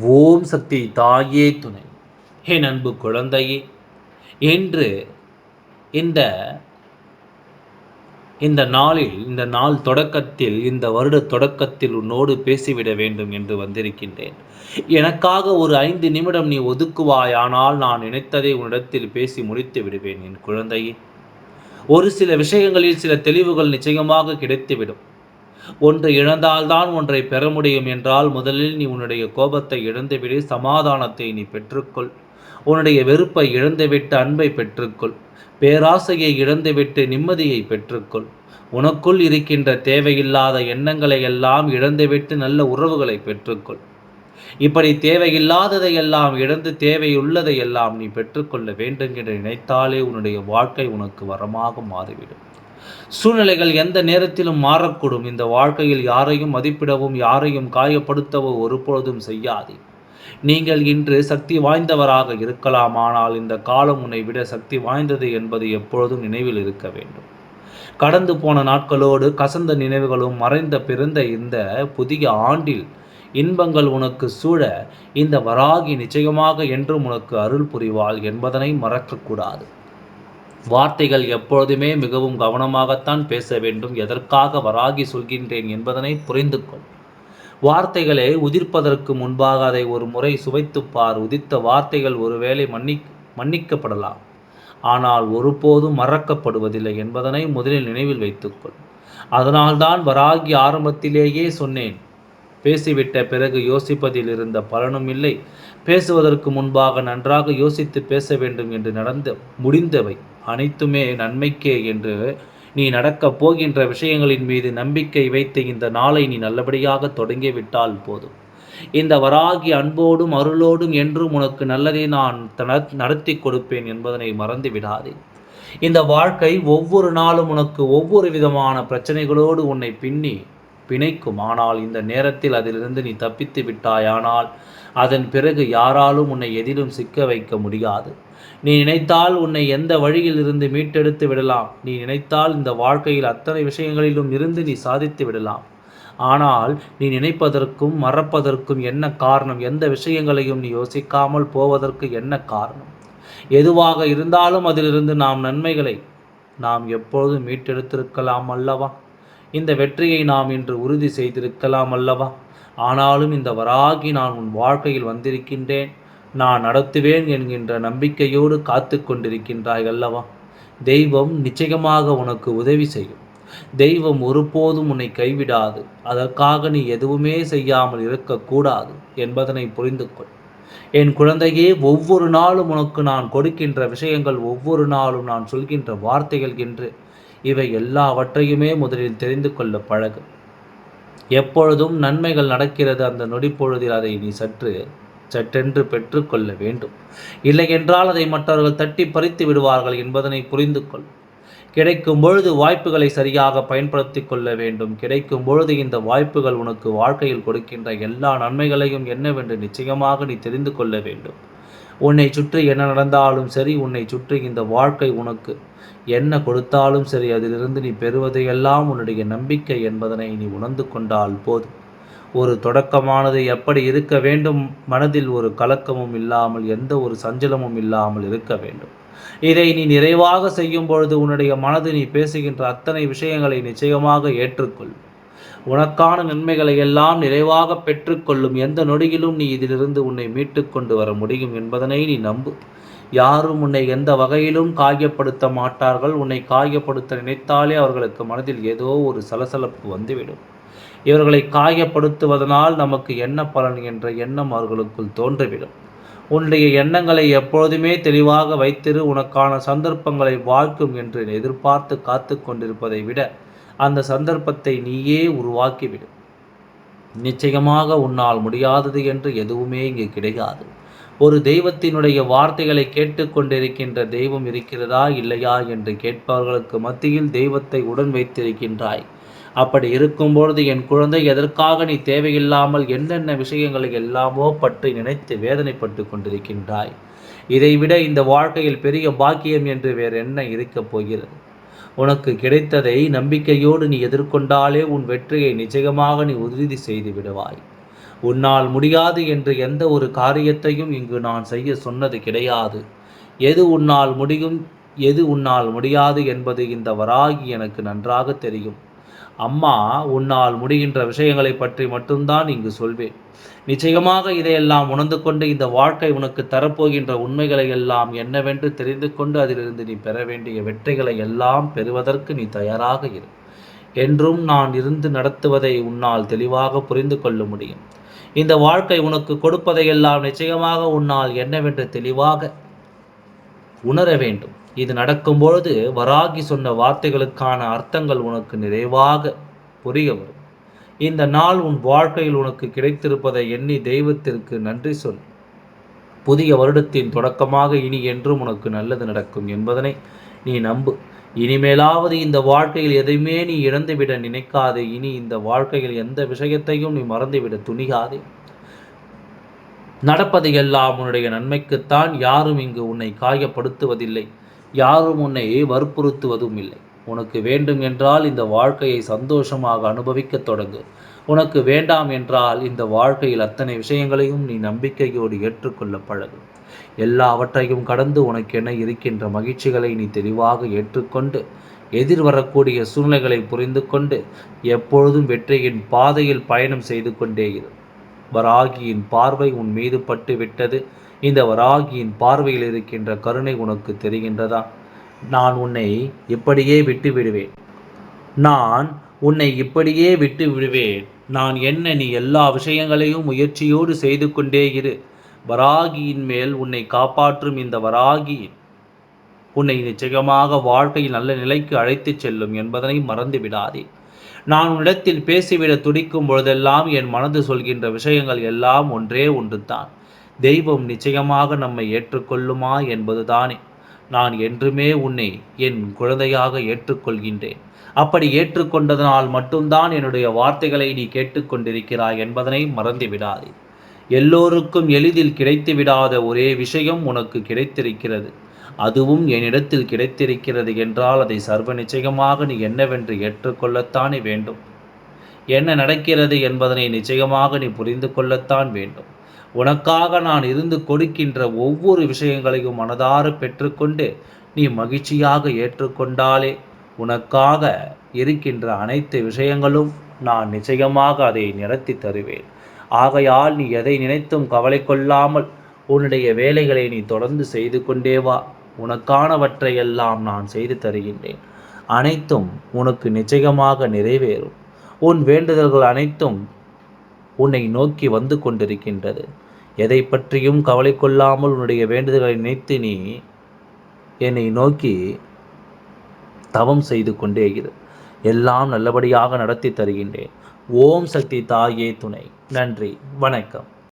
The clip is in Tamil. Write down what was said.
ஓம் சக்தி தாயே துணை. என் அன்பு குழந்தையே என்று இந்த இந்த நாளில் இந்த நாள் தொடக்கத்தில் இந்த வருட தொடக்கத்தில் உன்னோடு பேசிவிட வேண்டும் என்று வந்திருக்கின்றேன். எனக்காக ஒரு ஐந்து நிமிடம் நீ ஒதுக்குவாய் ஆனால் நான் நினைத்ததை உன்னிடத்தில் பேசி முடித்து விடுவேன் என் குழந்தையே. ஒரு சில விஷயங்களில் சில தெளிவுகள் நிச்சயமாக கிடைத்துவிடும். ஒன்று இழந்தால்தான் ஒன்றை பெற முடியும் என்றால் முதலில் நீ உன்னுடைய கோபத்தை இழந்துவிடு சமாதானத்தை நீ பெற்றுக்கொள். உன்னுடைய வெறுப்பை இழந்துவிட்டு அன்பை பெற்றுக்கொள். பேராசையை இழந்துவிட்டு நிம்மதியை பெற்றுக்கொள். உனக்குள் இருக்கின்ற தேவையில்லாத எண்ணங்களை எல்லாம் இழந்துவிட்டு நல்ல உறவுகளை பெற்றுக்கொள். இப்படி தேவையில்லாததை எல்லாம் இழந்து தேவையுள்ளதை எல்லாம் நீ பெற்றுக்கொள்ள வேண்டும் என்று நினைத்தாலே உன்னுடைய வாழ்க்கை உனக்கு வரமாக மாறிவிடும். சூழ்நிலைகள் எந்த நேரத்திலும் மாறக்கூடும். இந்த வாழ்க்கையில் யாரையும் மதிப்பிடவும் யாரையும் காயப்படுத்தவோ ஒருபொழுதும் செய்யாதே. நீங்கள் இன்று சக்தி வாய்ந்தவராக இருக்கலாம். ஆனால் இந்த காலம் உன்னை விட சக்தி வாய்ந்தது என்பது எப்பொழுதும் நினைவில் இருக்க வேண்டும். கடந்து போன நாட்களோடு கசந்த நினைவுகளும் மறைந்த பிறந்த இந்த புதிய ஆண்டில் இன்பங்கள் உனக்கு சூழ இந்த வராகி நிச்சயமாக என்றும் உனக்கு அருள் புரிவாள் என்பதனை மறக்கக்கூடாது. வார்த்தைகள் எப்பொழுதுமே மிகவும் கவனமாகத்தான் பேச வேண்டும். எதற்காக வராகி சொல்கின்றேன் என்பதனை புரிந்து கொள். வார்த்தைகளை உதிர்ப்பதற்கு முன்பாக அதை ஒரு முறை சுவைத்துப்பார் உதித்த வார்த்தைகள் ஒருவேளை மன்னி மன்னிக்கப்படலாம். ஆனால் ஒருபோதும் மறக்கப்படுவதில்லை என்பதனை முதலில் நினைவில் வைத்துக்கொள் அதனால்தான் வராகி ஆரம்பத்திலேயே சொன்னேன். பேசிவிட்ட பிறகு யோசிப்பதில் இருந்த பலனும் இல்லை. பேசுவதற்கு முன்பாக நன்றாக யோசித்து பேச வேண்டும் என்று நடந்த முடிந்தவை அனைத்துமே நன்மைக்கே என்று நீ நடக்கப் போகின்ற விஷயங்களின் மீது நம்பிக்கை வைத்து இந்த நாளை நீ நல்லபடியாக தொடங்கிவிட்டால் போதும். இந்த வராகி அன்போடும் அருளோடும் என்றும் உனக்கு நல்லதை நான் நடத்தி கொடுப்பேன் என்பதனை மறந்து விடாதே. இந்த வாழ்க்கை ஒவ்வொரு நாளும் உனக்கு ஒவ்வொரு விதமான பிரச்சனைகளோடு உன்னை பின்னி பிணைக்கும். ஆனால் இந்த நேரத்தில் அதிலிருந்து நீ தப்பித்து விட்டாயானால் அதன் பிறகு யாராலும் உன்னை எதிலும் சிக்க வைக்க முடியாது. நீ நினைத்தால் உன்னை எந்த வழியில் இருந்து மீட்டெடுத்து விடலாம்? நீ நினைத்தால் இந்த வாழ்க்கையில் அத்தனை விஷயங்களிலும் இருந்து நீ சாதித்து விடலாம். ஆனால் நீ நினைப்பதற்கும் மறப்பதற்கும் என்ன காரணம்? எந்த விஷயங்களையும் நீ யோசிக்காமல் போவதற்கு என்ன காரணம்? எதுவாக இருந்தாலும் அதிலிருந்து நாம் நன்மைகளை நாம் எப்பொழுதும் மீட்டெடுத்திருக்கலாம் அல்லவா? இந்த வெற்றியை நாம் இன்று உறுதி செய்திருக்கலாம் அல்லவா? ஆனாலும் இந்த வராகி நான் உன் வாழ்க்கையில் வந்திருக்கின்றேன். நான் நடத்துவேன் என்கின்ற நம்பிக்கையோடு காத்து கொண்டிருக்கின்றாய் அல்லவா? தெய்வம் நிச்சயமாக உனக்கு உதவி செய்யும். தெய்வம் ஒருபோதும் உன்னை கைவிடாது. அதற்காக நீ எதுவுமே செய்யாமல் இருக்கக்கூடாது என்பதனை புரிந்து கொள். என் குழந்தையே ஒவ்வொரு நாளும் உனக்கு நான் கொடுக்கின்ற விஷயங்கள் ஒவ்வொரு நாளும் நான் சொல்கின்ற வார்த்தைகள் என்று இவை எல்லாவற்றையுமே முதலில் தெரிந்து கொள்ள பழகு. எப்பொழுதும் நன்மைகள் நடக்கிறது அந்த நொடிப்பொழுதில் அதை நீ சற்று சட்டென்று பெற்றுக்கொள்ள வேண்டும். இல்லை என்றால் அதை மற்றவர்கள் தட்டி பறித்து விடுவார்கள் என்பதனை புரிந்து கொள் கிடைக்கும் பொழுது வாய்ப்புகளை சரியாக பயன்படுத்தி கொள்ள வேண்டும். கிடைக்கும் பொழுது இந்த வாய்ப்புகள் உனக்கு வாழ்க்கையில் கொடுக்கின்ற எல்லா நன்மைகளையும் என்னவென்று நிச்சயமாக நீ தெரிந்து கொள்ள வேண்டும். உன்னை சுற்றி என்ன நடந்தாலும் சரி உன்னை சுற்றி இந்த வாழ்க்கை உனக்கு என்ன கொடுத்தாலும் சரி அதிலிருந்து நீ பெறுவதையெல்லாம் உன்னுடைய நம்பிக்கை என்பதனை நீ உணர்ந்து கொண்டால் போதும். ஒரு தொடக்கமானது எப்படி இருக்க வேண்டும்? மனதில் ஒரு கலக்கமும் இல்லாமல் எந்த ஒரு சஞ்சலமும் இல்லாமல் இருக்க வேண்டும். இதை நீ நிறைவாக செய்யும் பொழுது உன்னுடைய மனது நீ பேசுகின்ற அத்தனை விஷயங்களை நிச்சயமாக ஏற்றுக்கொள். உனக்கான நன்மைகளை எல்லாம் நிறைவாக பெற்றுக்கொள்ளும் எந்த நொடியிலும் நீ இதிலிருந்து உன்னை மீட்டு கொண்டு வர முடியும் என்பதனை நீ நம்பு. யாரும் உன்னை எந்த வகையிலும் காயப்படுத்த மாட்டார்கள். உன்னை காயப்படுத்த நினைத்தாலே அவர்களுக்கு மனதில் ஏதோ ஒரு சலசலப்பு வந்துவிடும். இவர்களை காயப்படுத்துவதனால் நமக்கு என்ன பலன் என்ற எண்ணம் அவர்களுக்குள் தோன்றிவிடும். உன்னுடைய எண்ணங்களை எப்பொழுதுமே தெளிவாக வைத்திரு. உனக்கான சந்தர்ப்பங்களை வாழ்க்கும் என்று எதிர்பார்த்து காத்து கொண்டிருப்பதை விட அந்த சந்தர்ப்பத்தை நீயே உருவாக்கிவிடு. நிச்சயமாக உன்னால் முடியாதது என்று எதுவுமே இங்கு கிடையாது. ஒரு தெய்வத்தினுடைய வார்த்தைகளை கேட்டுக்கொண்டிருக்கின்ற தெய்வம் இருக்கிறதா இல்லையா என்று கேட்பவர்களுக்கு மத்தியில் தெய்வத்தை உடன் வைத்திருக்கின்றாய். அப்படி இருக்கும்பொழுது என் குழந்தை எதற்காக நீ தேவையில்லாமல் என்னென்ன விஷயங்களை எல்லாமோ பற்றி நினைத்து வேதனைப்பட்டு கொண்டிருக்கின்றாய்? இதைவிட இந்த வாழ்க்கையில் பெரிய பாக்கியம் என்று வேறு என்ன இருக்கப் போகிறது? உனக்கு கிடைத்ததை நம்பிக்கையோடு நீ எதிர்கொண்டாலே உன் வெற்றியை நிச்சயமாக நீ உறுதி செய்து விடுவாய். உன்னால் முடியாது என்று எந்த ஒரு காரியத்தையும் இங்கு நான் செய்ய சொன்னது கிடையாது. எது உன்னால் முடியும் எது உன்னால் முடியாது என்பது இந்த வராகி எனக்கு நன்றாக தெரியும். அம்மா உன்னால் முடிகின்ற விஷயங்களை பற்றி மட்டும்தான் இங்கு சொல்வேன். நிச்சயமாக இதையெல்லாம் உணர்ந்து கொண்டு இந்த வாழ்க்கை உனக்கு தரப்போகின்ற உண்மைகளை எல்லாம் என்னவென்று தெரிந்து கொண்டு அதிலிருந்து நீ பெற வேண்டிய வெற்றிகளை எல்லாம் பெறுவதற்கு நீ தயாராக இரு. என்றும் நான் இருந்து நடத்துவதை உன்னால் தெளிவாக புரிந்து கொள்ள முடியும். இந்த வாழ்க்கை உனக்கு கொடுப்பதையெல்லாம் நிச்சயமாக உன்னால் என்னவென்று தெளிவாக உணர வேண்டும். இது நடக்கும் பொழுது வராகி சொன்ன வார்த்தைகளுக்கான அர்த்தங்கள் உனக்கு நிறைவாக புரிய வரும். இந்த நாள் உன் வாழ்க்கையில் உனக்கு கிடைத்திருப்பதை எண்ணி தெய்வத்திற்கு நன்றி சொல். புதிய வருடத்தின் தொடக்கமாக இனி என்றும் உனக்கு நல்லது நடக்கும் என்பதனை நீ நம்பு. இனிமேலாவது இந்த வாழ்க்கையில் எதையுமே நீ இழந்துவிட நினைக்காதே. இனி இந்த வாழ்க்கையில் எந்த விஷயத்தையும் நீ மறந்துவிட துணிகாதே நடப்பது எல்லாம் உன்னுடைய நன்மைக்குத்தான் யாரும் இங்கு உன்னை காயப்படுத்துவதில்லை. யாரும் உன்னை வற்புறுத்துவதும் இல்லை உனக்கு வேண்டும் என்றால் இந்த வாழ்க்கையை சந்தோஷமாக அனுபவிக்க தொடங்கு. உனக்கு வேண்டாம் என்றால் இந்த வாழ்க்கையில் அத்தனை விஷயங்களையும் நீ நம்பிக்கையோடு ஏற்றுக்கொள்ள பழகு. எல்லாவற்றையும் கடந்து உனக்கு இருக்கின்ற மகிழ்ச்சிகளை நீ தெளிவாக ஏற்றுக்கொண்டு எதிர் வரக்கூடிய சூழ்நிலைகளை புரிந்து கொண்டு எப்பொழுதும் வெற்றியின் பாதையில் பயணம் செய்து கொண்டே இரு. வராகியின் பார்வை உன் மீது பட்டு விட்டது. இந்த வராகியின் பார்வையில் இருக்கின்ற கருணை உனக்கு தெரிகின்றதா? நான் உன்னை இப்படியே விட்டு விடுவேன் நான் உன்னை இப்படியே விட்டு விடுவேன் நான் என்ன நீ எல்லா விஷயங்களையும் முயற்சியோடு செய்து கொண்டே இரு. வராகியின் மேல் உன்னை காப்பாற்றும் இந்த வராகி உன்னை நிச்சயமாக வாழ்க்கையில் நல்ல நிலைக்கு அழைத்துச் செல்லும் என்பதனை மறந்து விடாதே. நான் உன்னிடத்தில் பேசிவிட துடிக்கும் பொழுதெல்லாம் என் மனது சொல்கின்ற விஷயங்கள் எல்லாம் ஒன்றே ஒன்றுதான். தெய்வம் நிச்சயமாக நம்மை ஏற்றுக்கொள்ளுமா என்பதுதானே. நான் என்றுமே உன்னை என் குழந்தையாக ஏற்றுக்கொள்கின்றேன். அப்படி ஏற்றுக்கொண்டதனால் மட்டும்தான் என்னுடைய வார்த்தைகளை நீ கேட்டுக்கொண்டிருக்கிறாய் என்பதனை மறந்து விடாதே எல்லோருக்கும் எளிதில் கிடைத்து விடாத ஒரே விஷயம் உனக்கு கிடைத்திருக்கிறது. அதுவும் என்னிடத்தில் கிடைத்திருக்கிறது என்றால் அதை சர்வ நிச்சயமாக நீ என்னவென்று ஏற்றுக்கொள்ளத்தானே வேண்டும். என்ன நடக்கிறது என்பதனை நிச்சயமாக நீ புரிந்து கொள்ளத்தான் வேண்டும். உனக்காக நான் இருந்து கொடுக்கின்ற ஒவ்வொரு விஷயங்களையும் மனதார பெற்றுக்கொண்டு நீ மகிழ்ச்சியாக ஏற்றுக்கொண்டாலே உனக்காக இருக்கின்ற அனைத்து விஷயங்களும் நான் நிச்சயமாக அதை நிறுத்தி தருவேன். ஆகையால் நீ எதை நினைத்தும் கவலை கொள்ளாமல் உன்னுடைய வேலைகளை நீ தொடர்ந்து செய்து கொண்டே வா. உனக்கானவற்றையெல்லாம் நான் செய்து தருகின்றேன். அனைத்தும் உனக்கு நிச்சயமாக நிறைவேறும். உன் வேண்டுதல்கள் அனைத்தும் உன்னை நோக்கி வந்து கொண்டிருக்கின்றது. எதை பற்றியும் கவலை கொள்ளாமல் உன்னுடைய வேண்டுதல்களை நினைத்து நீ என்னை நோக்கி தவம் செய்து கொண்டே இரு. எல்லாம் நல்லபடியாக நடத்தி தருகின்றேன். ஓம் சக்தி தாயே துணை. நன்றி. வணக்கம்.